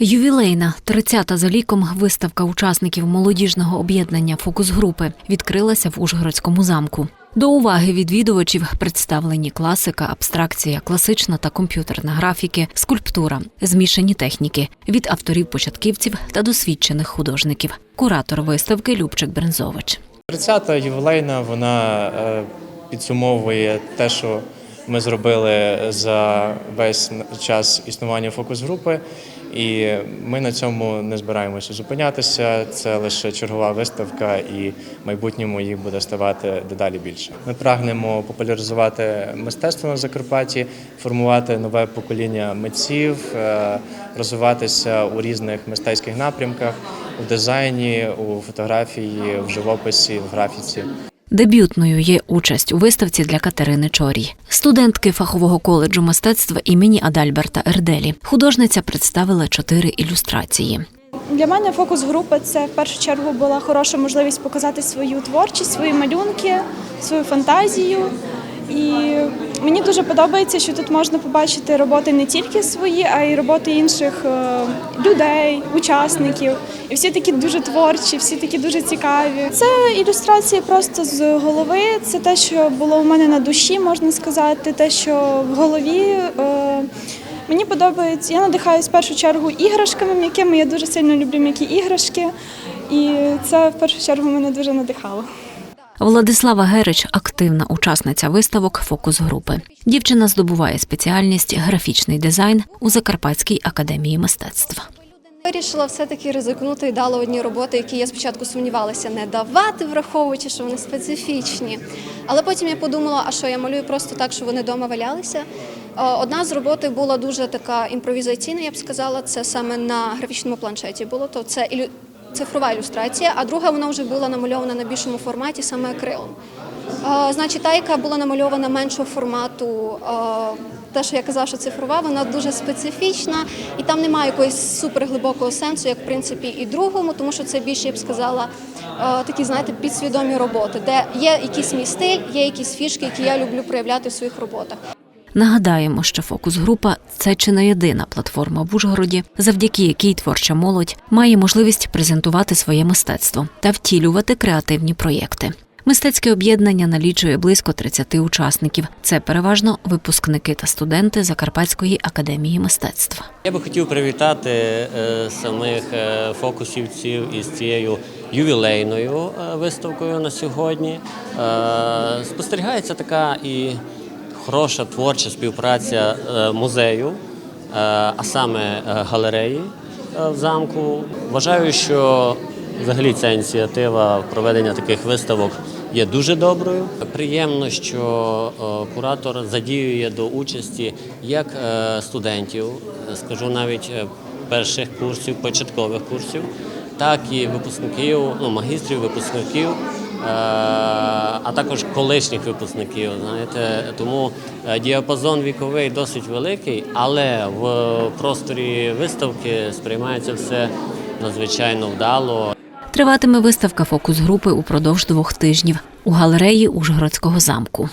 Ювілейна 30-та за ліком виставка учасників молодіжного об'єднання Фокус групи відкрилася в Ужгородському замку. До уваги відвідувачів представлені класика, абстракція, класична та комп'ютерна графіки, скульптура, змішані техніки від авторів-початківців та досвідчених художників. Куратор виставки Любчик Брензович. 30-та ювілейна вона е, підсумовує те, що ми зробили за весь час існування фокус-групи, і ми на цьому не збираємося зупинятися. Це лише чергова виставка, і в майбутньому їх буде ставати дедалі більше. Ми прагнемо популяризувати мистецтво на Закарпатті, формувати нове покоління митців, е, розвиватися у різних мистецьких напрямках у дизайні, у фотографії, в живописі, в графіці. Дебютною є участь у виставці для Катерини Чорій, студентки фахового коледжу мистецтва імені Адальберта Ерделі. Художниця представила чотири ілюстрації. Для мене фокус групи це в першу чергу була хороша можливість показати свою творчість, свої малюнки, свою фантазію. І мені дуже подобається, що тут можна побачити роботи не тільки свої, а й роботи інших е, людей, учасників. І всі такі дуже творчі, всі такі дуже цікаві. Це ілюстрації просто з голови. Це те, що було у мене на душі, можна сказати, те, що в голові. Е, Мені подобається, я надихаюсь в першу чергу іграшками м'якими. Я дуже сильно люблю м'які іграшки, і це в першу чергу мене дуже надихало. Владислава Герич активна учасниця виставок Фокус групи. Дівчина здобуває спеціальність графічний дизайн у Закарпатській академії мистецтва. Вирішила все-таки ризикнути і дала одні роботи, які я спочатку сумнівалася не давати, враховуючи, що вони специфічні. Але потім я подумала, а що я малюю просто так, що вони вдома валялися. Е, Одна з роботи була дуже така імпровізаційна, я б сказала, це саме на графічному планшеті було. То це цифрова ілюстрація, а друга вона вже була намальована на більшому форматі, саме акрилом. Значить, та, яка була намальована меншого формату, те, що я казала, що цифрова, вона дуже специфічна, і там немає якогось суперглибокого сенсу, як в принципі і другому, тому що це більше, я б сказала, такі, знаєте, підсвідомі роботи, де є якийсь мій стиль, є якісь фішки, які я люблю проявляти в своїх роботах. Нагадаємо, що фокус група це чи не єдина платформа в Ужгороді, завдяки якій творча молодь має можливість презентувати своє мистецтво та втілювати креативні проєкти. Мистецьке об'єднання налічує близько 30 учасників. Це переважно випускники та студенти Закарпатської академії мистецтва. Я би хотів привітати е, самих е, фокусівців із цією ювілейною е, виставкою на сьогодні. Спостерігається така і хороша творча співпраця музею, а саме галереї в замку. Вважаю, що взагалі ця ініціатива проведення таких виставок є дуже доброю. Приємно, що е, куратор задіює до участі як е, студентів, е, скажу навіть перших курсів, початкових курсів, так і випускників, ну, магістрів, випускників, а також колишніх випускників. Знаєте, тому діапазон віковий досить великий, але в просторі виставки сприймається все надзвичайно вдало. Триватиме виставка фокус групи упродовж двох тижнів у галереї Ужгородського замку.